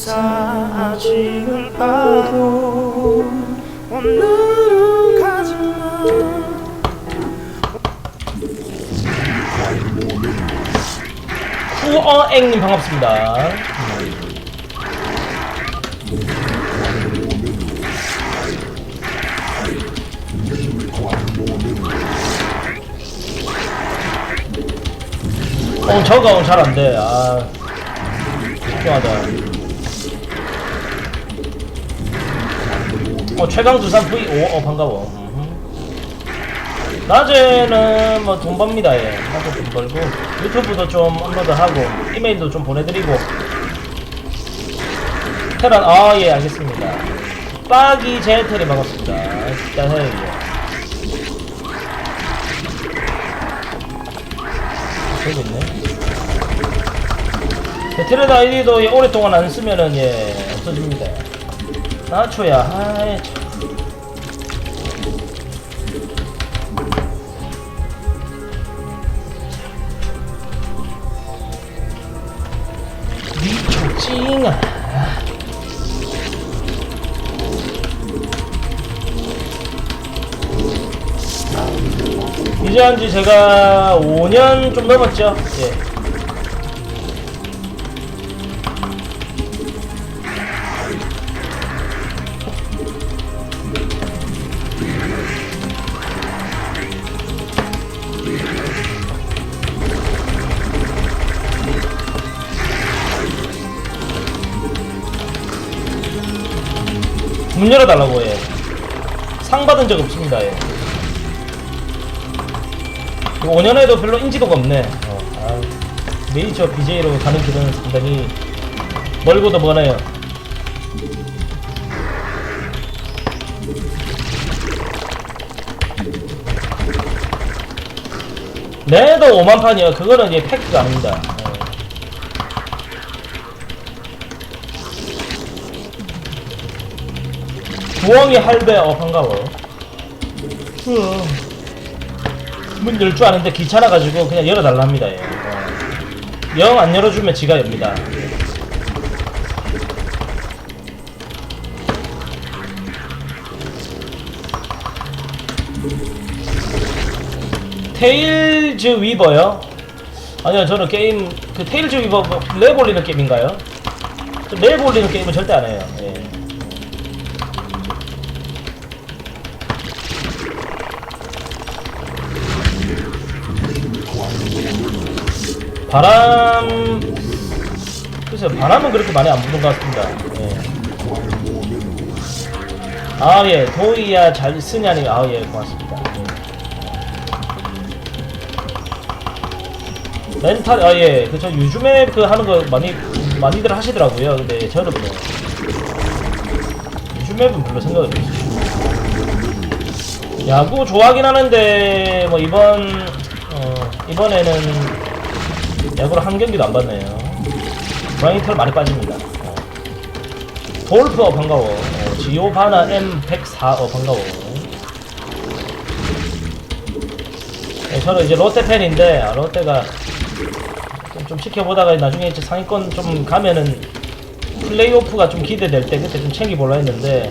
사진을 봐도 오늘은 가지마 후어앵님 반갑습니다. 어, 저거 오늘 잘안 돼. 아, 집중하자. 어, 최강 두산 V5, 어, 반가워. 음흠. 낮에는 뭐 돈 법니다, 예. 낮에 돈 벌고, 유튜브도 좀 업로드하고, 이메일도 좀 보내드리고. 테란, 아, 예, 알겠습니다. 빠기 제테리 반갑습니다. 진짜 해요. 저기 있네. 베테랑 아이디도 예, 오랫동안 안 쓰면은 예 없어집니다. 나초야, 아이 참. 미초찡아. 이제 한지 제가 5년 좀 넘었죠. 예. 문 열어달라고 해. 상 받은 적 없습니다. 예. 5년에도 별로 인지도가 없네. 어, 아, 메이저 BJ로 가는 길은 상당히 멀고도 머네요. 내도 5만 판이요. 그거는 이제 팩트가 아닙니다. 어. 부엉이 할배, 어, 반가워. 문 열 줄 아는데 귀찮아가지고 그냥 열어달라 합니다. 예. 어. 영안 열어주면 지가 엽니다. 테일즈 위버요? 아니요 저는 게임 그 테일즈 위버 올리는 게임인가요? 랩 올리는 게임은 절대 안 해요. 바람 글쎄요 바람은 그렇게 많이 안 부는 것 같습니다. 예. 아예 도희야 잘 쓰냐니 아예 고맙습니다. 예. 멘탈 아예 그저 요즘에 그 하는 거 많이 많이들 하시더라고요. 근데 저는 뭐 요즘에는 별로 생각을 못 했어요 야구 좋아하긴 하는데 뭐 이번 어 이번에는 야구를 한 경기도 안 봤네요. 브라이털 많이 빠집니다. 어. 돌프 어, 반가워. 어, 지오바나 M104 어 반가워. 네, 저는 이제 롯데 팬인데 아, 롯데가 좀, 좀 지켜보다가 나중에 이제 상위권 좀 가면은 플레이오프가 좀 기대될 때 그때 좀 챙겨보려 했는데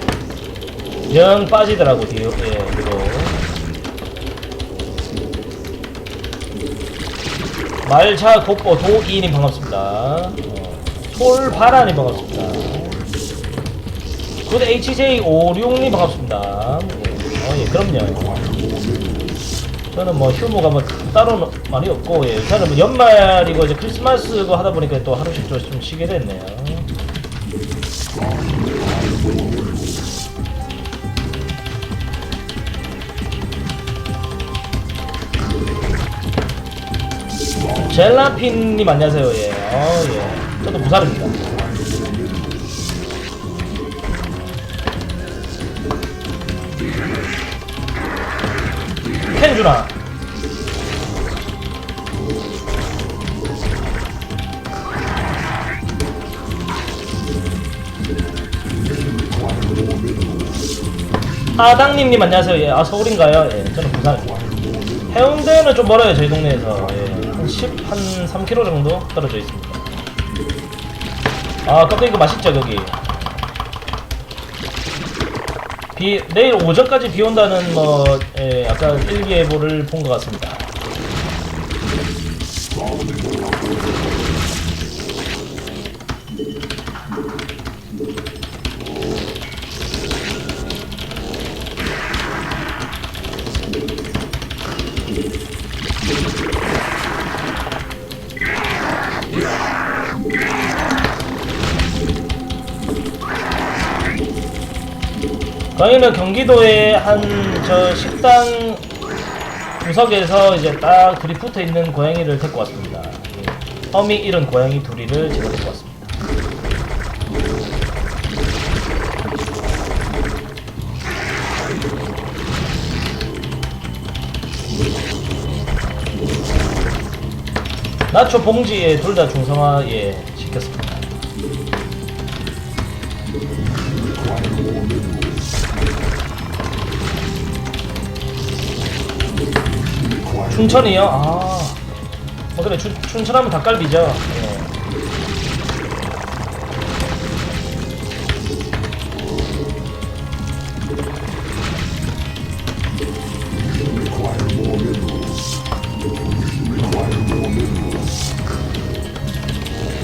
영 빠지더라고 뒤로 예 뒤로. 말차 곱보 도이님 반갑습니다. 어, 솔바라님 반갑습니다. 굿 HJ56님 반갑습니다. 예, 어, 예, 그럼요. 저는 뭐 휴무가 뭐 따로 많이 없고, 예, 저는 뭐 연말이고 이제 크리스마스고 하다 보니까 또 하루씩 좀, 좀 쉬게 됐네요. 젤라핀님 안녕하세요. 예. 어, 예. 저도 부산입니다. 켄주나. 아당님님 안녕하세요. 예. 아 서울인가요? 예. 저는 부산입니다. 해운대는 좀 멀어요 저희 동네에서 예. 한 10, 한 3km 정도 떨어져 있습니다. 아 껍데기 맛있죠 거기? 비 내일 오전까지 비 온다는 뭐 예, 약간 일기예보를 본 것 같습니다 저희는 경기도의 한저 식당 구석에서 이제 딱 둘이 붙어 있는 고양이를 데리고 왔습니다. 예. 험이 잃은 고양이 둘이를 제가 데리고 왔습니다. 나초 봉지에 둘 다 중성화에 시켰습니다. 춘천이요? 아. 어, 그래, 춘, 춘천하면 닭갈비죠. 예.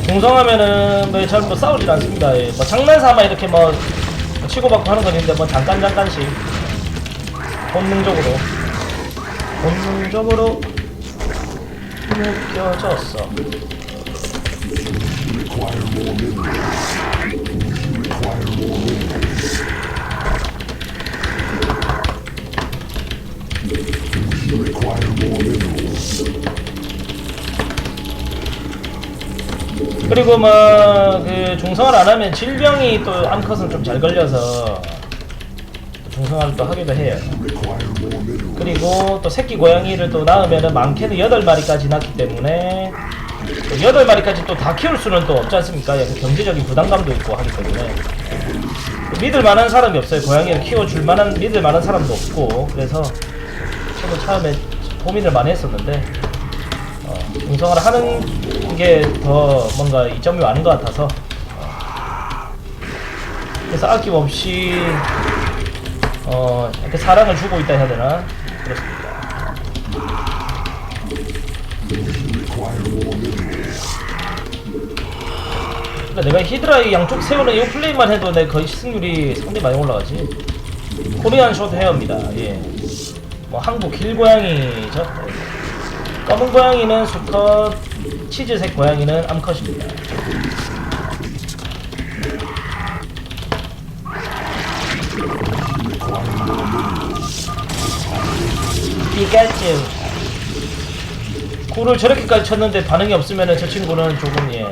동성하면은 뭐잘뭐 싸우질 않습니다. 예. 뭐 장난삼아 이렇게 뭐 치고받고 하는 건 있는데 뭐 잠깐 잠깐씩 본능적으로 본능적으로 느껴졌어. 그리고 뭐그 중성화를 안 하면 질병이 또 암컷은 좀 잘 걸려서 중성화를 또 하기도 해요. 그리고 또 새끼 고양이를 또 낳으면은 많게는 8마리까지 낳기 때문에 또 8마리까지 또 다 키울 수는 또 없지 않습니까? 약간 경제적인 부담감도 있고 하기 때문에 믿을 만한 사람이 없어요. 고양이를 키워줄 만한 믿을 만한 사람도 없고 그래서 저도 처음에 고민을 많이 했었는데 어, 중성화를 하는 게 더 뭔가 이점이 많은 것 같아서 어, 그래서 아낌없이 어, 이렇게 사랑을 주고 있다 해야 되나? 그렇습니다. 그러니까 내가 히드라 이 양쪽 세우는 이 플레이만 해도 내 거의 시승률이 상당히 많이 올라가지. 코리안 숏 헤어입니다. 예. 뭐 한국 길고양이죠. 검은 고양이는 수컷, 치즈색 고양이는 암컷입니다. 피카츄 쿨을 저렇게까지 쳤는데 반응이 없으면 저 친구는 조금 예. 어.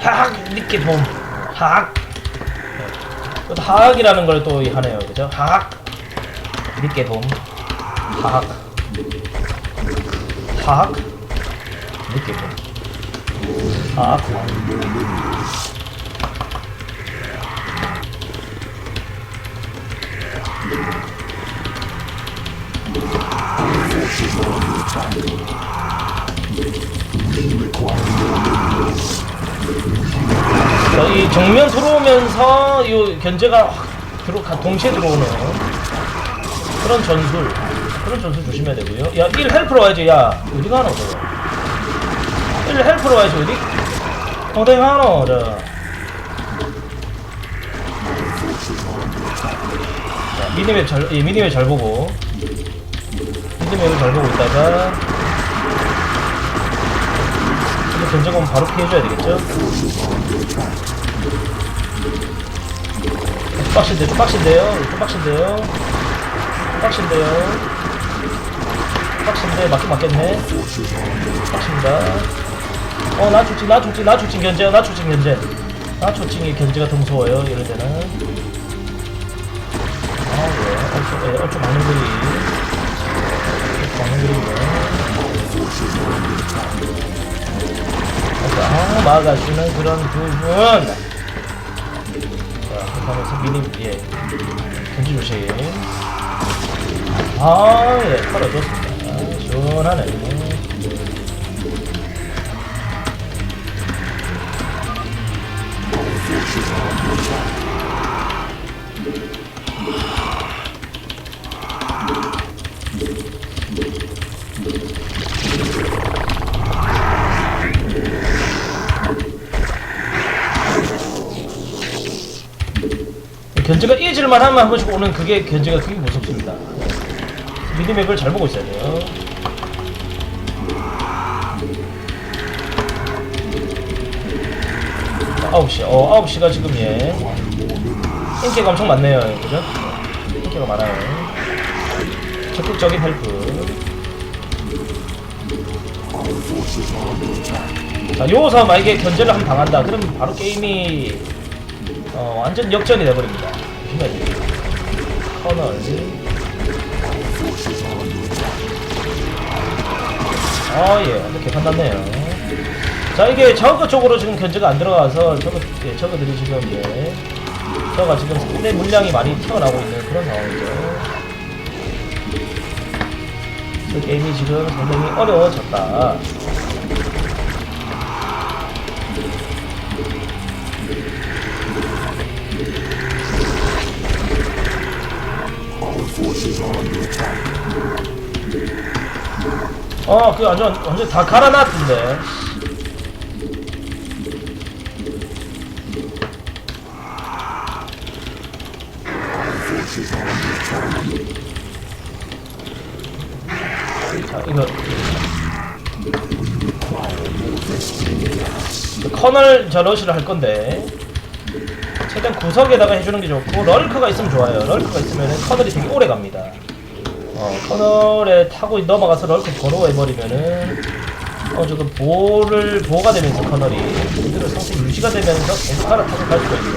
하악! 이렇게 봄. 하악! 또 하악이라는 걸 또 하네요. 그죠? 하악! 이렇게 봄. 하악! 하악 이렇게 봄 하악 자, 이 정면 들어오면서 이 견제가 확 들어 가- 동시에 들어오는 그런 전술 그런 전술 조심해야 되고요. 야, 1 헬프로 와야지. 야, 어디 가노 저? 1 헬프로 와야지 어디? 어디 가노 저? 자, 미니맵 잘, 예, 미니맵 잘 보고 미니맵을 잘 보고 있다가 이제 견제공 바로 피해줘야 되겠죠? 좀 빡신데, 좀 빡신데요? 좀 빡신데요? 빡신데요? 빡신데, 맞긴 맞겠네? 빡신다. 어, 나 초칭, 나 초칭, 나 초칭 견제, 나 초칭 견제. 나 초칭이 견제가 더 무서워요, 이럴 때는. 아, 왜? 엄청, 예, 엄청 막는 그림. 아, 막아주는 그런 부분. 자, 하면서 미니, 예. 견지 조심. 아, 예, 털어줬습니다. 아, 시원하네. 잊을만 하면 한 번씩 오는 그게 견제가 그게 무섭습니다. 미드맵을 잘 보고 있어야 돼요. 아홉 시, 어 아홉 시가 지금 예 인기가 엄청 많네요, 그죠? 인기가 많아요. 적극적인 헬프. 자, 요서 만약에 견제를 한번 당한다. 그럼 바로 게임이 어, 완전 역전이 돼버립니다. 조심해야 돼요. 커널. 아, 예. 완전 개판났네요. 자, 이게 저거 쪽으로 지금 견제가 안 들어가서 저거, 예, 저거들이 지금, 예. 저가 지금 상대 물량이 많이 튀어나오고 있는 그런 상황이죠. 그 게임이 지금 상당히 어려워졌다. 어, 그 완전 완전 다 갈아놨던데. 자, 이거 그 커널 저 러시를 할 건데 최대한 구석에다가 해주는 게 좋고 럴크가 있으면 좋아요. 럴크가 있으면 커널이 되게 오래 갑니다. 어, 커널에 타고 넘어가서 럴크 번호 해버리면은 어 조금 보호를 보호가 되면서 커널이 그대로 상태 유지가 되면서 계속 갈아타고 갈 수가 있는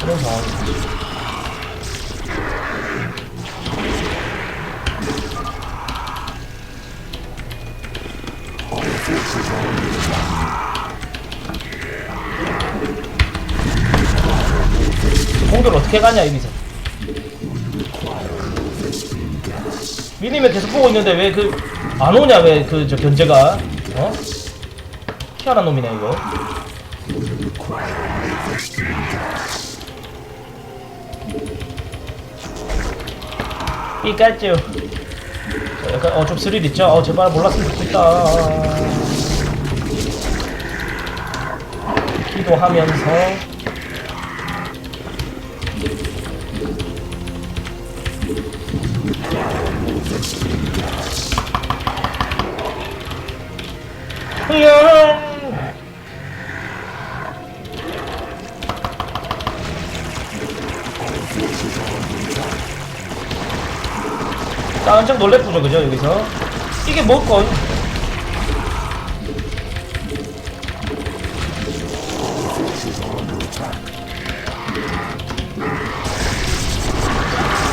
그런 상황이죠. 공도를 어떻게 가냐 여기서 미니면 계속 보고 있는데 왜 그 안 오냐 왜 그 저 견제가 어? 희한한 놈이네 이거. 삐까쭈. 자, 약간 어 좀 스릴 있죠? 어 제발 몰랐으면 좋겠다. 기도하면서 야 깜짝 놀래프죠 그죠 여기서? 이게 뭐건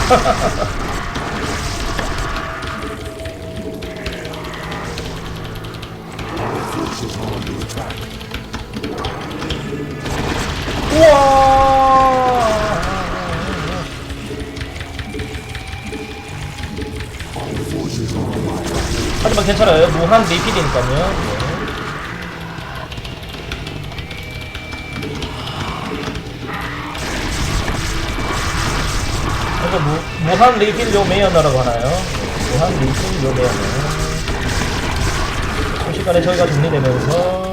우와 하지만 괜찮아요 무한 리필이니까요 네. 그래서 무, 무한 리필 요 메이어너라고 하나요? 네, 무한 리필 요 메이어너 순식간에 저희가 정리되면서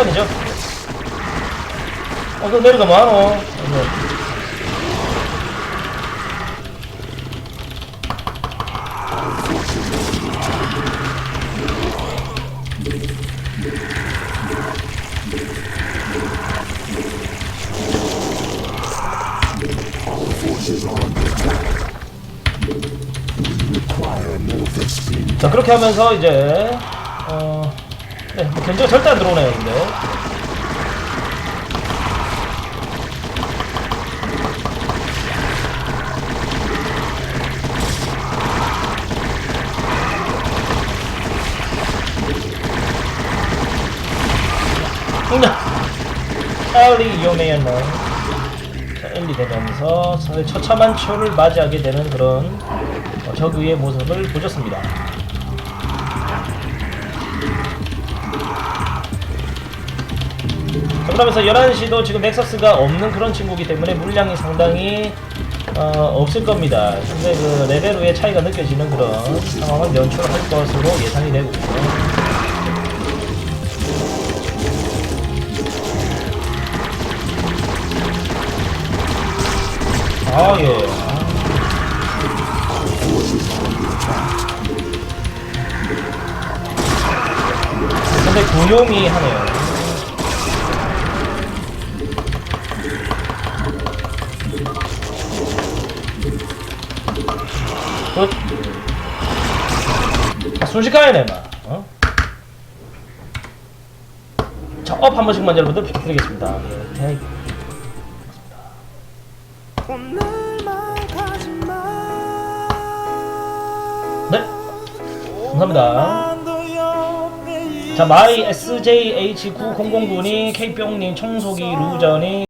순식간이죠 어, 그 내려가 뭐하노? 네. 자 그렇게 하면서 이제 견제가 절대 안 들어오네요 근데. 엘리 요메야너. 자, 엘리 되면서 사실 처참한秋를 맞이하게 되는 그런 어, 적의의 모습을 보셨습니다. 그러면서 11시도 지금 넥서스가 없는 그런 친구기 때문에 물량이 상당히 어, 없을 겁니다. 근데 그 레벨 외의 차이가 느껴지는 그런 상황을 연출할 것으로 예상이 되고 있고요. 아, 예. 아. 근데 고용이 하네요. 순식간에 내마. 어? 자, 업 한 번씩만 여러분들 부탁드리겠습니다. 예, 네. 감사합니다. 자, 마이 SJH9009님, K뿅님, 청소기, 루저님,